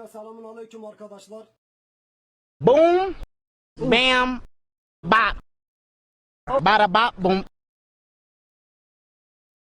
Öncelikle selamun aleyküm arkadaşlar. Boom, bam, bop, bada bop, boom,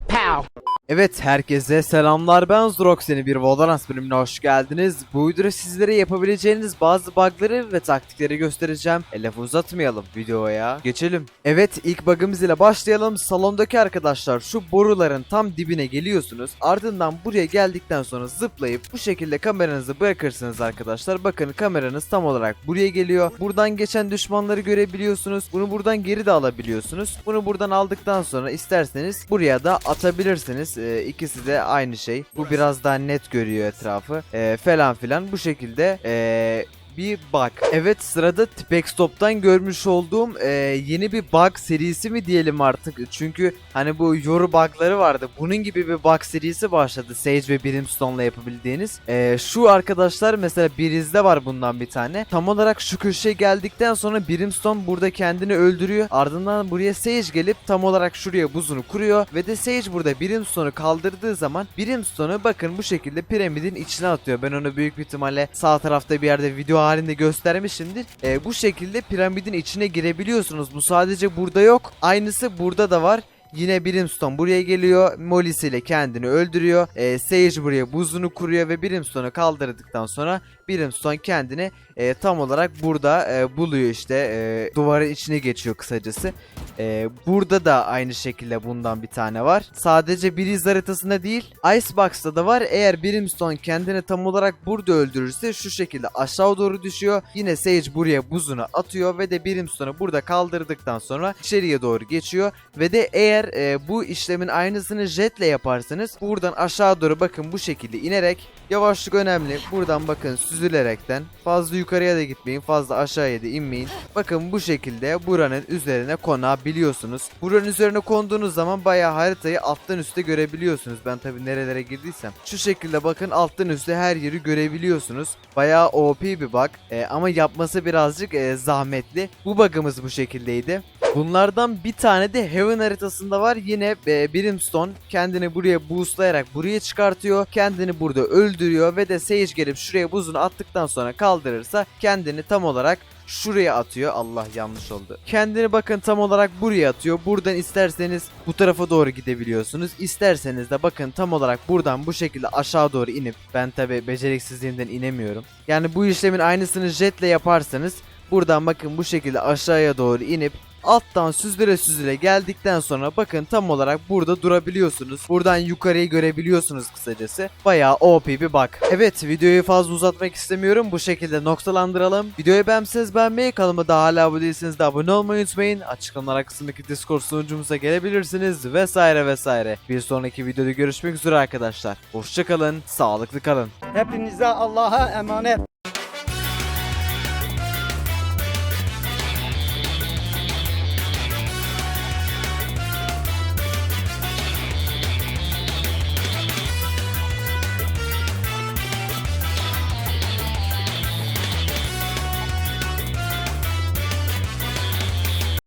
pow. Evet herkese selamlar ben Zroxen'i bir Valorant bölümüne hoş geldiniz. Bu videoda sizlere yapabileceğiniz bazı bug'ları ve taktikleri göstereceğim. E lafı uzatmayalım videoya geçelim. Evet ilk bug'ımız ile başlayalım. Salondaki arkadaşlar şu boruların tam dibine geliyorsunuz. Ardından buraya geldikten sonra zıplayıp bu şekilde kameranızı bırakırsınız arkadaşlar. Bakın kameranız tam olarak buraya geliyor. Buradan geçen düşmanları görebiliyorsunuz. Bunu buradan geri de alabiliyorsunuz. Bunu buradan aldıktan sonra isterseniz buraya da atabilirsiniz. Ee, ikisi de aynı şey. Bu biraz daha net görüyor etrafı. Ee, falan filan bu şekilde ee, bir bug. Evet sırada Tipex Top'tan görmüş olduğum ee, yeni bir bug serisi mi diyelim artık. Çünkü hani bu yoru bug'ları vardı. Bunun gibi bir bug serisi başladı. Sage ve Brimstone'la yapabildiğiniz. Ee, şu arkadaşlar mesela Biriz'de var bundan bir tane. Tam olarak şu köşeye geldikten sonra Brimstone burada kendini öldürüyor. Ardından buraya Sage gelip tam olarak şuraya buzunu kuruyor. Ve de Sage burada Brimstone'u kaldırdığı zaman Brimstone'u bakın bu şekilde piramidin içine atıyor. Ben onu büyük bir ihtimalle sağ tarafta bir yerde video halinde göstermişimdir. Ee, bu şekilde piramidin içine girebiliyorsunuz. Bu sadece burada yok. Aynısı burada da var. Yine Brimstone buraya geliyor. Molly ile kendini öldürüyor. Ee, Sage buraya buzunu kuruyor ve Brimstone'u kaldırdıktan sonra Brimstone kendini e, tam olarak burada e, buluyor işte. E, duvarın içine geçiyor kısacası. E, burada da aynı şekilde bundan bir tane var. Sadece Breeze haritasında değil Icebox'ta da var. Eğer Brimstone kendini tam olarak burada öldürürse şu şekilde aşağı doğru düşüyor. Yine Sage buraya buzunu atıyor ve de Brimstone'u burada kaldırdıktan sonra içeriye doğru geçiyor. Ve de eğer e, bu işlemin aynısını jetle yaparsanız buradan aşağı doğru bakın bu şekilde inerek yavaşlık önemli. Buradan bakın süzülerekten fazla yukarıya da gitmeyin fazla aşağıya da inmeyin. Bakın bu şekilde buranın üzerine konabiliyorsunuz. Buranın üzerine konduğunuz zaman bayağı haritayı alttan üstte görebiliyorsunuz. Ben tabi nerelere girdiysem. Şu şekilde bakın alttan üstte her yeri görebiliyorsunuz. Bayağı OP bir bug E, ama yapması birazcık e, zahmetli. Bu bug'ımız bu şekildeydi. Bunlardan bir tane de Heaven haritasında var. Yine e, Brimstone kendini buraya boostlayarak buraya çıkartıyor. Kendini burada öldürüyor ve de Sage gelip şuraya buzunu attıktan sonra kaldırırsa kendini tam olarak şuraya atıyor. Allah yanlış oldu. Kendini bakın tam olarak buraya atıyor. Buradan isterseniz bu tarafa doğru gidebiliyorsunuz. İsterseniz de bakın tam olarak buradan bu şekilde aşağı doğru inip ben tabi beceriksizliğimden inemiyorum. Yani bu işlemin aynısını jetle yaparsanız buradan bakın bu şekilde aşağıya doğru inip alttan süzüle süzüle geldikten sonra bakın tam olarak burada durabiliyorsunuz. Buradan yukarıyı görebiliyorsunuz kısacası. Bayağı OP bir bug. Evet videoyu fazla uzatmak istemiyorum. Bu şekilde noktalandıralım. Videoyu beğenmişseniz beğenmeyi, kanalıma da hala abone değilseniz de abone olmayı unutmayın. Açıklamalar kısmındaki Discord sunucumuza gelebilirsiniz vesaire vesaire. Bir sonraki videoda görüşmek üzere arkadaşlar. Hoşçakalın, sağlıklı kalın. Hepinize Allah'a emanet.